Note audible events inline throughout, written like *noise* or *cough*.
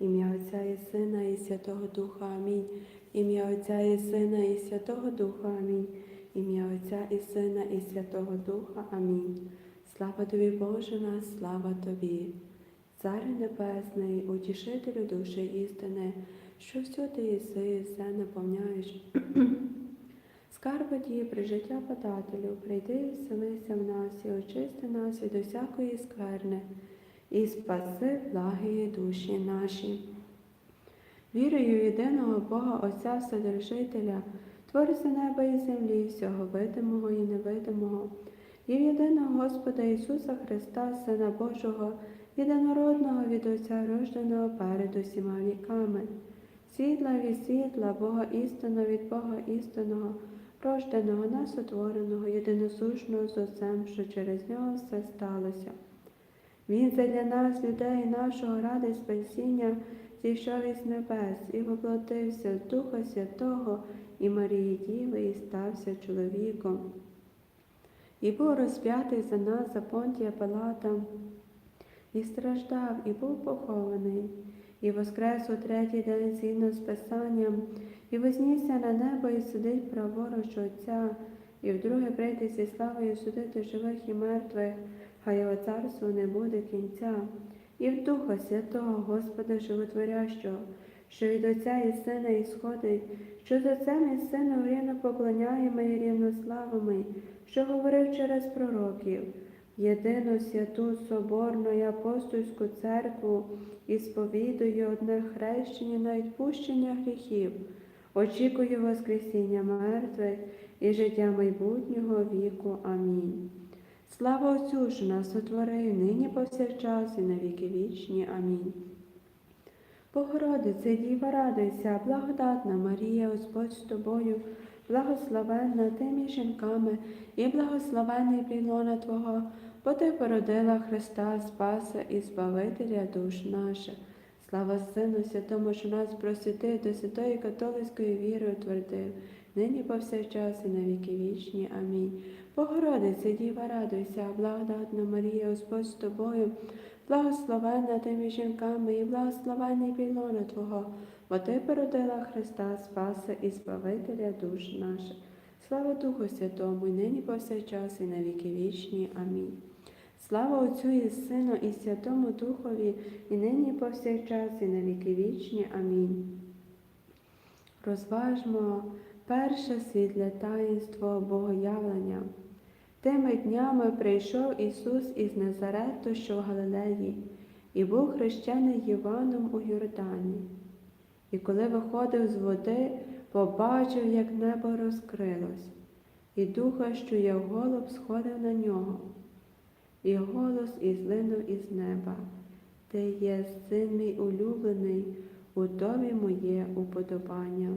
Ім'я Отця і Сина, і Святого Духа. Амінь. Ім'я Отця і Сина, і Святого Духа. Амінь. Ім'я Отця і Сина, і Святого Духа. Амінь. Слава тобі, Боже наш, слава тобі. Царю Небесний, утішителю душі істини, що всюди єси і все наповняєш. *clears throat* Скарби дії при життя подателю, прийди і вселися в нас і очисти нас від усякої скверни, і спаси благої душі наші. Вірою єдиного Бога Отця Вседержителя, Творця неба і землі, всього видимого і невидимого, і в єдиного Господа Ісуса Христа, Сина Божого, єдинородного від Отця рожденого перед усіма віками, світла від світла, Бога істинного від Бога істинного, рожденого, несотвореного, єдиносушного з Отцем, що через нього все сталося. Він задля нас, людей, нашого ради спасіння, зійшов із небес і воплотився Духа Святого і Марії Діви, і стався чоловіком. І був розп'ятий за нас за Понтія Пилата, і страждав, і був похований, і воскрес у третій день згідно з Писанням, і вознісся на небо, і сидить праворуч Отця, і вдруге прийде зі славою судити живих і мертвих, хай його царству не буде кінця, і в Духа Святого Господа Животворящого, що від Отця і Сина ісходить, що з Отцем і Сином рівно поклоняємо і рівнославимо, що говорив через пророків, єдину святу Соборну і апостольську церкву і сповідую одне хрещення на відпущення гріхів, очікую Воскресіння мертвих і життя майбутнього віку. Амінь. Слава Отцю, що нас сотворив, нині повсякчас і на віки вічні. Амінь. Богородице, Діва, радуйся, благодатна Марія, Господь з тобою, благословенна ти між жінками, і благословений плілона Твого, бо ти породила Христа, Спаса і Збавителя душ наших. Слава Сину Святому, що нас просвітив до святої католицької віри утвердив, нині повсякчас і на віки вічні. Амінь. Богородице, Діва, радуйся, благодатна Марія, Господь з тобою, благословенна ти між жінками і благословений пілона Твого, бо ти породила Христа, Спаса і Збавителя душ наших. Слава Духу Святому, і нині повсякчас і на віки вічні. Амінь. Слава Отцю і Сину, і Святому Духові, і нині повсякчас, і на віки вічні. Амінь. Розважмо перше світле таїнство Богоявлення. Тими днями прийшов Ісус із Назарету, що в Галилеї, і був хрещений Іваном у Йордані. І коли виходив з води, побачив, як небо розкрилось, і духа, що як голуб, сходив на нього, і голос ізлинув із неба, Ти є син мій улюблений, у тобі моє уподобання.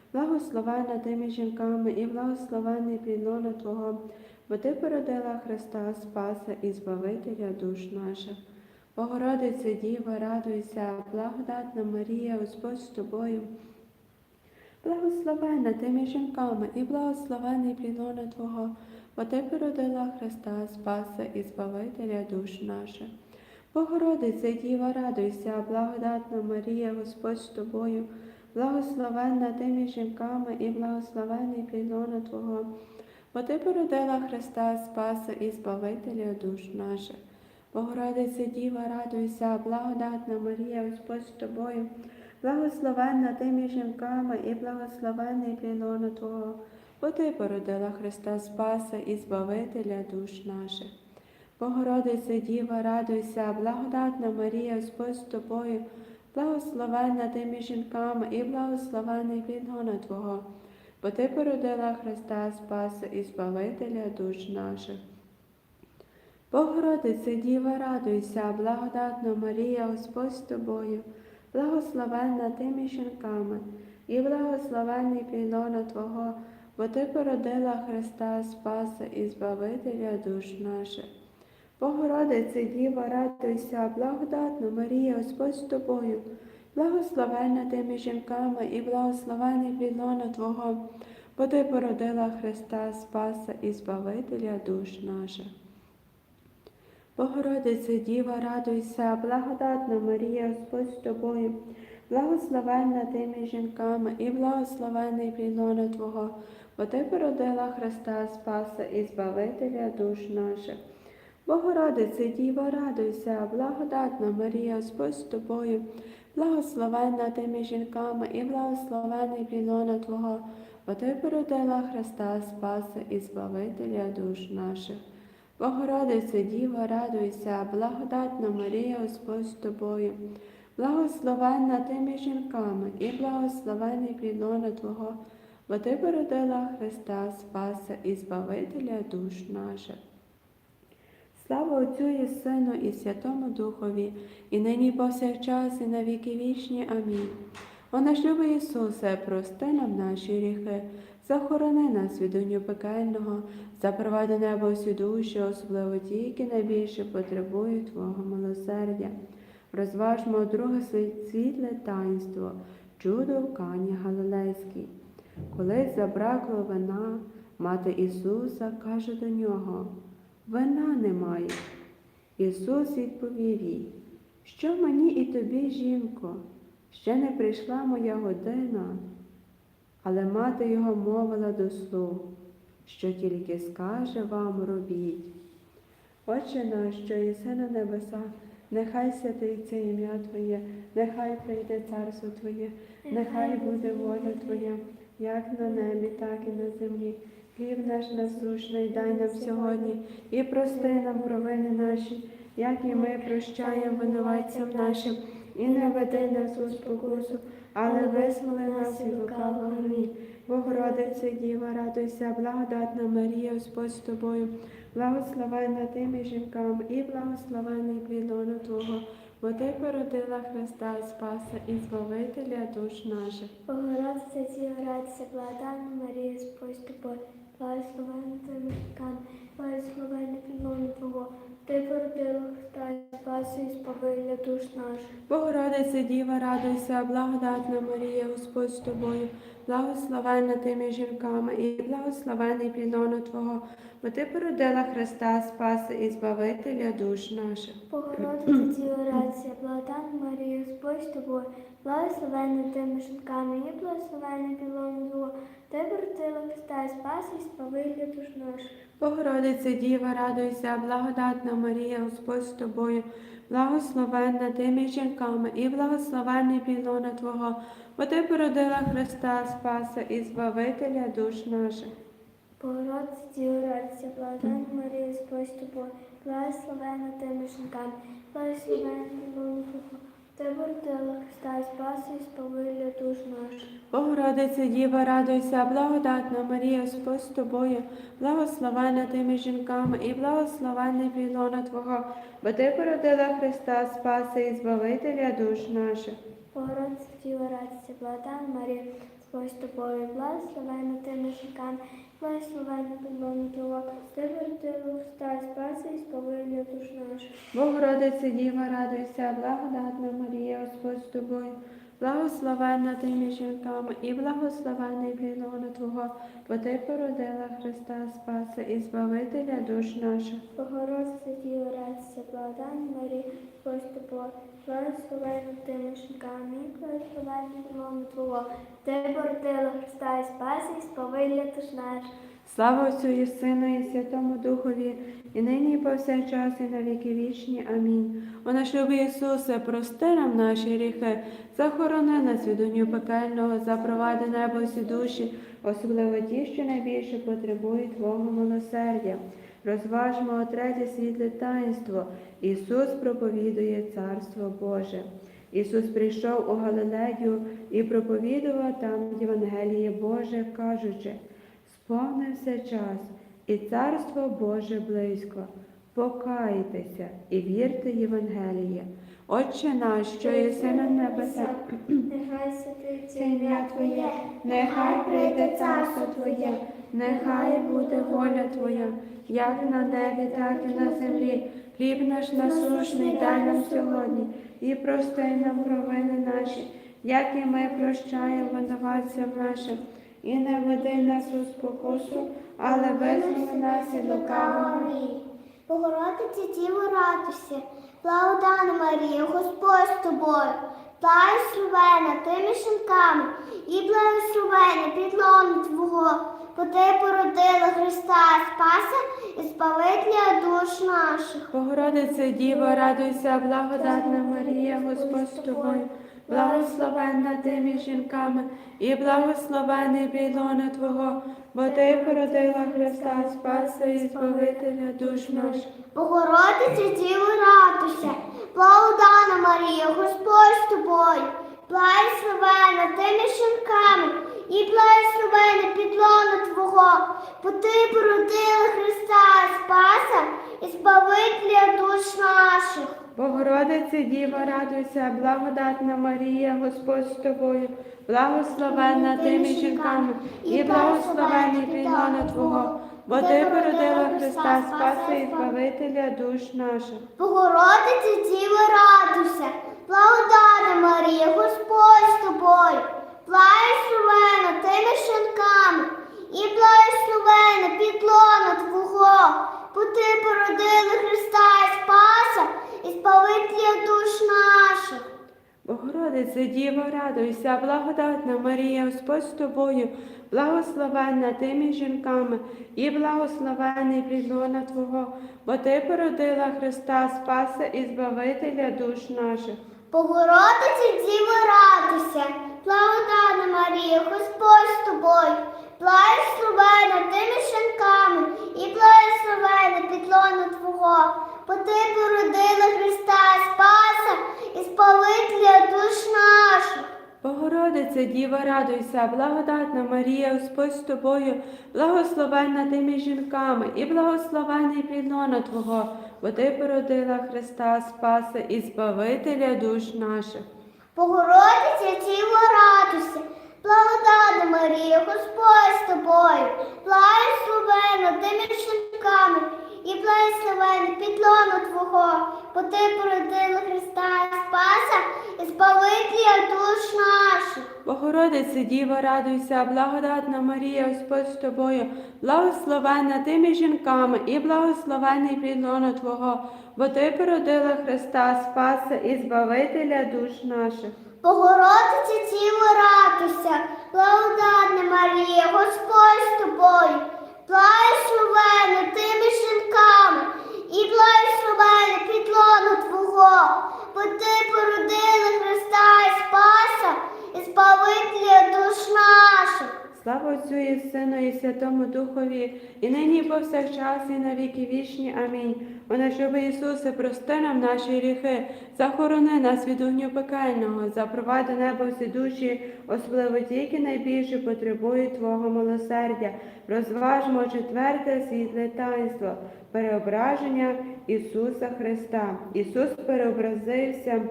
благословенна ти між жінками і благословенний плідлона Твого, бо ти породила Христа, Спаса і Збавителя душ наших. Богородице, Діва, радуйся, благодатна Марія, Господь з тобою, благословенна ти між жінками і благословенний плідлона Твого, бо ти породила Христа, Спаса і Збавителя душ наших. Богородице, Діва, радуйся, благодатна Марія, Господь з тобою, благословенна ти між жінками і благословений плідлона Твого, бо ти породила Христа, Спаса і Збавителя душ наших. Богородице, Діва, радуйся, благодатна Марія, Господь з тобою, благословенна ти між жінками і благословений плідлона Твого, бо ти породила Христа Спаса і Збавителя душ наших. Богородице, Діва, радуйся, благодатна Марія, Господь з тобою, благословенна ти між жінками і благословений плідлона Твого, бо ти породила Христа Спаса і Збавителя душ наших. Богородице, Діва, радуйся, благодатна Марія, Господь з тобою, благословенна ти між жінками, і благословенний плілона Твого, бо Ти породила Христа Спаса і Збавителя душ наших. Богородице, Діва, радуйся, благодатна Марія, Господь з тобою, благословенна ти між жінками і благословений плілона Твого, бо Ти породила Христа Спаса і Збавителя душ наших. Богородице, Діва, радуйся, благодатна Марія, Господь з тобою, благословенна ти між жінками і благословений плілона Твого, бо Ти породила Христа Спаса і Збавителя душ наших. Богородице, Діва, радуйся, благодатна Марія, Господь з тобою, благословенна ти між жінками і благословений плілона Твого, бо Ти породила Христа Спаса і Збавителя душ наших. Богородице, Діва, радуйся, благодатна Марія, Господь з тобою, благословенна ти між жінками і благословений плілона Твого, бо Ти породила Христа Спаса і Збавителя душ наших. Слава Отцю і Сину і Святому Духові, і нині повсякчас, і на віки вічні. Амінь. О наш любий Ісусе, прости нам наші гріхи, захорони нас від огню пекельного, запровади небо всі душі, особливо ті, які найбільше потребують Твого милосердя. Розважмо друге світле таїнство, чудо в Кані Галилейській. Коли забракло вина, мати Ісуса каже до нього, вина немає. Ісус відповів їй, що мені і тобі, жінко, ще не прийшла моя година. Але мати його мовила до слуг, що тільки скаже вам робіть. Отче наш, що єси на небесах, нехай святиться ім'я Твоє, нехай прийде царство Твоє, нехай буде воля Твоя, як на небі, так і на землі. Хліб наш насущний дай нам сьогодні і прости нам провини наші, як і ми прощаємо винуватцям нашим, і не веди нас у спокусу, але визволи нас від лукавого. Амінь. Богородице, Діва, радуйся, благодатна Марія, Господь з тобою, благословенна ти між жінками і благословений плілона Твого, бо ти породила Христа Спаса і Збавителя душ наших. Богородиця Діва, радуйся, благодатна Марія, Господь з тобою, благословенна ти між жінками, благословенна плінону Твого, ти породила Христа, і спаси і спавилля душ наших. Богородице, Діва, радуйся, благодатна Марія, Господь з тобою, благословенна ти між жінками і благословений плідона Твого, бо ти породила Христа Спаса і Збавителя душ наших. Богородиця радуйся, благодатна Марія, Господь з тобою, благословенна ти між жінками, і благословенна плінону Твого, ти породила Христа, і спаси і спавилля душ наших. Богородице, Діва, радуйся, благодатна Марія, Господь з тобою, благословенна ти між жінками і благословенні плідона Твого, бо ти породила Христа Спаса і Збавителя душ наших. Богородиця Діва, благодать Марія, Господь тобою, благословенна ти між жінками, благословенна Твого, ти породила стась і спаси і спавилля душ наших. Богородице, Діва, радуйся, благодатна Марія, Господь з тобою, благословенна тими жінками і благословенне пілона Твого, бо ти породила Христа Спаса і Збавителя душ наших. Богородице Діва, радуйся, благодатна Марія, Господь з тобою, благословенна ти між жінками, благословенна плінону Твого, ти породила вста, спаси і спавилля душ наших. Богородице, Діва, радуйся, благодатна Марія, Господь з тобою, благословенна ти між жінками і благословенний плілона Твого, бо ти породила Христа Спаса і Збавителя душ наших. Богородиця Діва, радуйся, благодатна Марія, Господь тобою, благословенна ти між жінками, і благословенна плінону Твого, ти породила Христа, і спаси і спавилля душ наших. Слава Отцю і Сину і Святому Духові, і нині і повсякчас, і на віки вічні. Амінь. О наш любий Ісусе, прости нам наші гріхи, захорони нас від огню пекельного, запровади небо всі душі, особливо ті, що найбільше потребують Твого милосердя. Розважмо третє світле таїнство. Ісус проповідує Царство Боже. Ісус прийшов у Галилею і проповідував там Євангеліє Боже, кажучи, сповнився час, і царство Боже близько. покайтеся і вірте Євангеліє. Отче наш, що єси на небесах, Нехай святиться ім'я Твоє, нехай прийде царство Твоє, нехай буде воля Твоя, як на небі, так і на землі. Хліб наш насущний дай нам сьогодні, і прости нам провини наші, як і ми прощаємо винуватцям нашим. І не веди нас у спокусу, але визволи нас від лукавого. Амінь. Богородице Діво радуйся, благодана Марія, Господь з тобою, благословена тими жінками і благословена підлону Твого, бо ти породила Христа Спаса і Збавителя душ наших. Богородице Діво, радуйся, благодатна Марія, Господь з тобою, благословенна ти між жінками, і благословений плідлона Твого, бо ти породила Христа Спаса і Збавителя душ наших. Богородице Діво радуйся, благодана Марія, Господь з тобою, благословена тими жінками і благословена підлона Твого, бо ти породила Христа Спаса і Збавителя душ наших. Богородице Діво, радуйся, благодатна Марія, Господь з тобою, благословенна ти між жінками, і благословений плідлона Твого, бо ти породила Христа Спаса і Збавителя душ наших. Богородице Діво радуйся, благодана Марія, Господь з тобою, благословена тими жінками і благословена підлона Твого, бо ти породила Христа і Спаса і Збавителя душ наших. Богородице Діво, радуйся, благодатна Марія, Господь з тобою, благословенна ти між жінками, і благословений плідлона Твого, бо ти породила Христа Спаса і Збавителя душ наших. Богородице Діво радуйся, благодана Марія, Господь з тобою, благословена тими жінками і благословена підлона Твого, бо ти породила Христа Спаса і Збавителя душ наших. Богородице Діво, радуйся, благодатна Марія, Господь з тобою, благословенна ти між жінками, і благословений плідлона Твого, бо ти породила Христа Спаса і Збавителя душ наших. Богородиця Діво радуйся, благодана Марія, Господь з тобою, благословена тими жінками і благословена підлона Твого, бо ти породила Христа Спаса і Збавителя душ наших. Богородице Діво, радуйся, благодатна Марія, Господь з тобою, благословенна ти між жінками, і благословений плідлона Твого, бо ти породила Христа Спаса і Збавителя душ наших. Богородиця Діво радуйся, благодатна Марія, Господь з тобою, благословена тими жінками і благословена підлону Твого, бо ти породила Христа і Спаса і Збавителя душ наших. Слава Отцю і Сину і Святому Духові, і нині повсякчас, і на віки вічні. Амінь. Вона, щоб Ісусе, прости нам наші гріхи, захорони нас від огню пекельного, запровадь до неба всі душі, особливо ті, які найбільше потребують Твого милосердя. Розважмо четверте світле таїнство, переображення Ісуса Христа. Ісус переобразився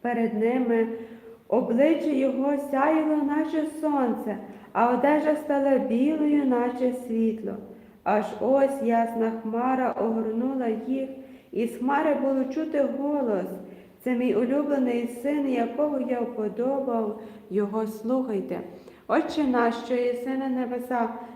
перед ними. Обличчя його сяїло, наче сонце, а одежа стала білою, наче світло. Аж ось ясна хмара огорнула їх, і з хмари було чути голос. Це мій улюблений син, якого я вподобав, його слухайте. Отче наш, що єси на небеса,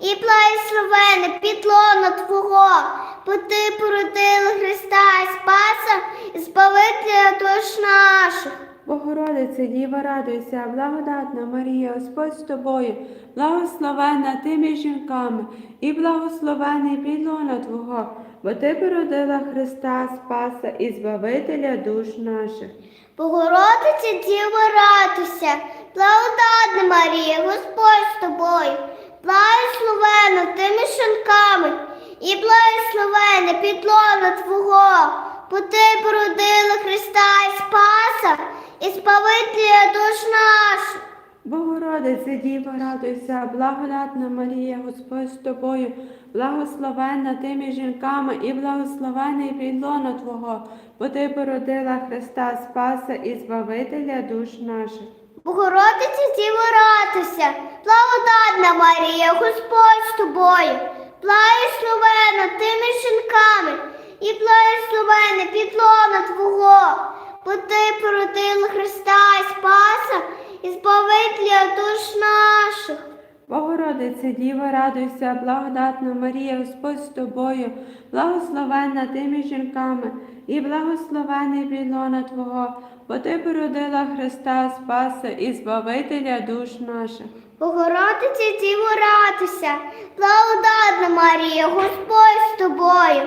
і благословена підлона Твого, бо ти породила Христа і Спаса і Збавителя душ наших. Богородице, Діва, радуйся, благодатна Марія, Господь з тобою, благословенна ти між жінками, і благословений підлона Твого, бо ти породила Христа, Спаса і Збавителя душ наших. Богородице, Діво, радуйся, благодатна Марія, Господь з тобою, благословена тими жінками, і благословене підлона Твого, бо ти породила Христа і Спаса, і Спавителя душ наших. Богородице, Діва, радуйся, благодатна Марія, Господь з тобою, благословенна ти між жінками і благословений підлона Твого, бо ти породила Христа Спаса і Збавителя душ наших. Богородице, Діво, радуйся, благодатна Марія, Господь з тобою, благословена тими жінками, і благословене підлона Твого, бо ти породила Христа і Спаса, і Збавителя душ наших. Богородице, Діва, радуйся, благодатна Марія, Господь з тобою, благословенна ти між жінками, і благословений підлона Твого, бо ти породила Христа Спаса і Збавителя душ наших. Богородице, Діво, радуйся, благодатна Марія, Господь з тобою,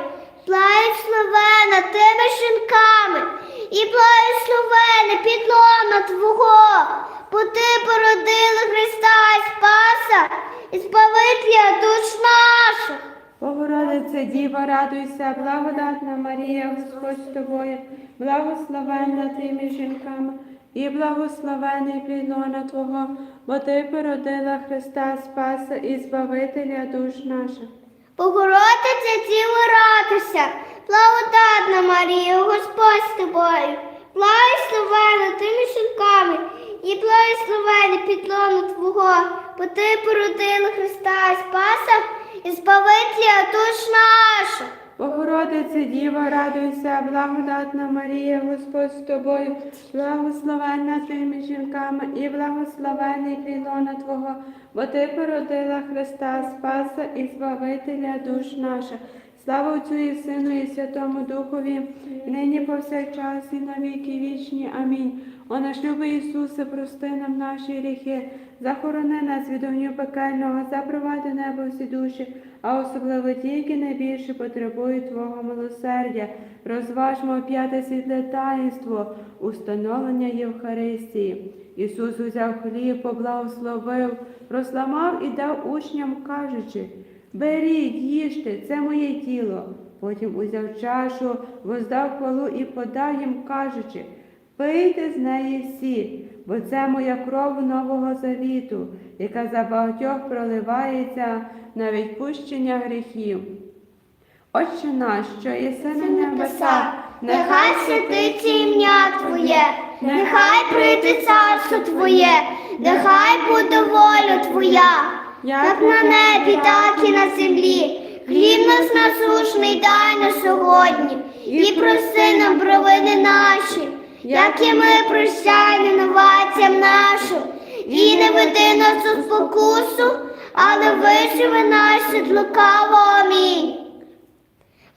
благословена тими жінками, і благословене підлона Твого, бо ти породила Христа і Спаса, і Збавителя душ наших. Богородице, Діва, радуйся, благодатна Марія, Господь з тобою, благословенна ти між жінками, і благословений підлона Твого, бо ти породила Христа Спаса і Збавителя душ наших. Богородице, Діво, радуйся, благодатна Марія, Господь з тобою, благословена тими жінками, і благословене підлону Твого, бо ти породила Христа і Спаса, і Збавителя душ наших. Богородице, Діва, радуйся, благодатна Марія, Господь з тобою, благословенна ти жінками, і благословений підлона Твого, бо ти породила Христа Спаса і Збавителя душ наших. Слава Отцю і Сину, і Святому Духові, нині повсякчас, і на віки вічні. Амінь. О наш любий Ісусе, прости нам наші гріхи, захорони нас від огню пекельного, запровади небо всі душі, а особливо ті, які найбільше потребують Твого милосердя. Розважмо п'яте світле таїнство, установлення Євхаристії. Ісус узяв хліб, поблагословив, розламав і дав учням, кажучи, беріть, їжте, це моє тіло. Потім узяв чашу, воздав хвалу і подав їм, кажучи, пийте з неї всі, бо це моя кров нового завіту, яка за багатьох проливається на відпущення гріхів. Отче наш, що єси на небесах, нехай святиться ім'я Твоє, нехай прийде царство Твоє, нехай буде воля Твоя, як на небі, так і на землі. Хліб нас насушний дай на сьогодні, і прости нам провини наші, як і ми прощаємо винуватцям нашим, і не веди нас у спокусу, але виживи нас від лукавого. Амінь.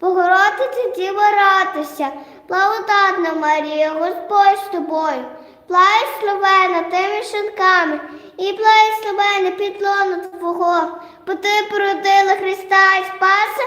Богородице Діво, радуйся, благодатна Марія, Господь з тобою, благословена тими жінками, і благословена підлона Твого, бо ти породила Христа і Спаса,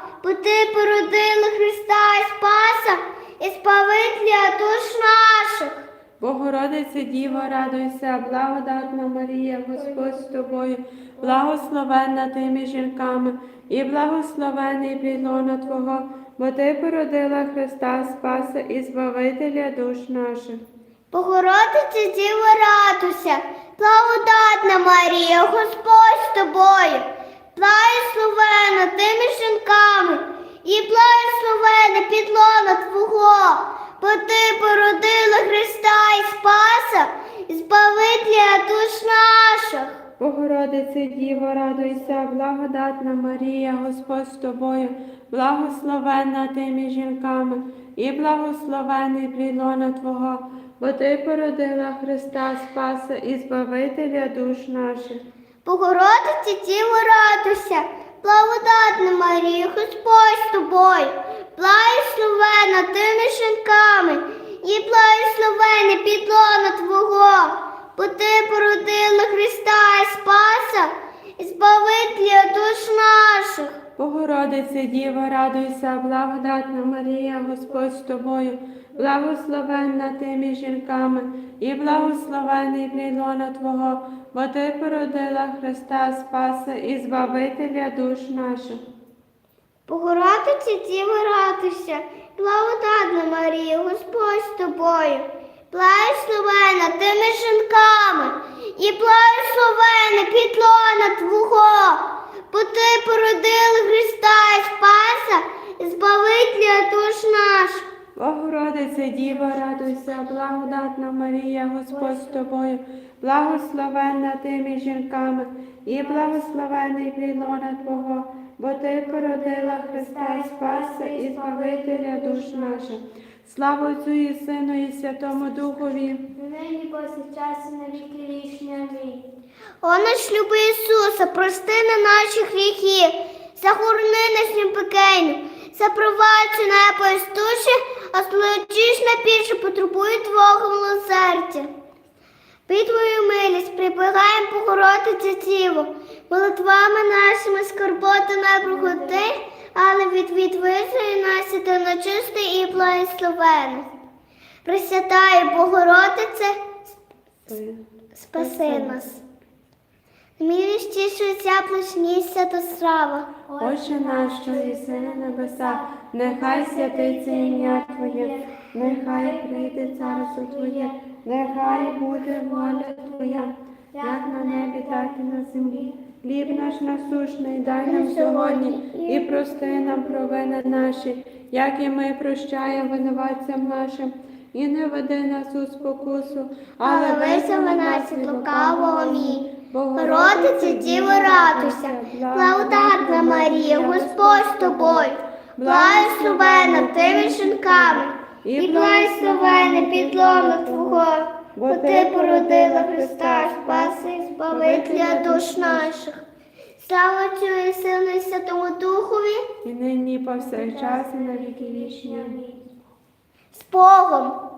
бо ти породила Христа і Спаса, і Спавителя душ наших. Богородице, Діва, радуйся, благодатна Марія, Господь з тобою, благословенна ти між жінками, і благословений підлона Твого, бо ти породила Христа Спаса і Збавителя душ наших. Богородице Діво, радуйся, благодатна Марія, Господь з тобою, благословена тими жінками, і благословена підлона Твого, бо ти породила Христа і Спаса, і збавителя душ наших. Богородице Діво, радуйся, благодатна Марія, Господь з тобою, благословенна ти між жінками, і благословений плілона Твого, бо ти породила Христа Спаса і Збавителя душ наших. Богородице Діво, радуйся, благодатна Марія, Господь з тобою, благословена ти між жінками, і благословений підлона Твого, бо ти породила Христа і Спаса, і збавителя душ наших. Богородице Діво, радуйся, благодатна Марія, Господь з тобою, благословенна ти між жінками, і благословений плілона Твого, бо ти породила Христа Спаса і Збавителя душ наших. Богородице Діво, радуйся, благодатна Марія, Господь з тобою, благословена ти між жінками, і благословена підлона Твого, бо ти породила Христа і Спаса, і Збавителя душ наших. Богородице Діво, радуйся, благодатна Марія, Господь з тобою, благословенна ти між жінками, і благословений плілона Твого, бо ти породила Христа Спаса і Збавителя душ наших. Слава Отцю і Сину і Святому Духові. Нині повсякчас і на віки вічні. Амінь. О наш любий Ісусе, прости на наші гріхи, захорони нас непекельну, запровадь небо і стуші, а злочиш найбільше Твого милосердя. Під Твою милість прибігаємо Богородице Діво, молитвами нашими скорботи не прогоди, але від від визволі нас і до нечистий і благословений. Пресвятає Богородице, спаси нас. Милість тішується плачніся до страва. Отче наш, що єси на небесах, нехай святиться ім'я Твоє, нехай прийде царство Твоє, нехай буде воля Твоя, як на небі, так і на землі. Хліб наш насушний дай нам сьогодні і прости нам провини наші, як і ми прощаємо винуватцям нашим, і не веди нас у спокусу, але визволи нас від лукавого. Амінь. Богородице, Діво, радуйся, благодатна Марія, Господь з тобою, благословена ти між жінками, і благословена підлога Твого, бо ти породила Христа, Спаси і Збавителя душ наших. Слава Отцю і Сину і Святому Духові, і нині повсякчас і на віки вічні. з Богом.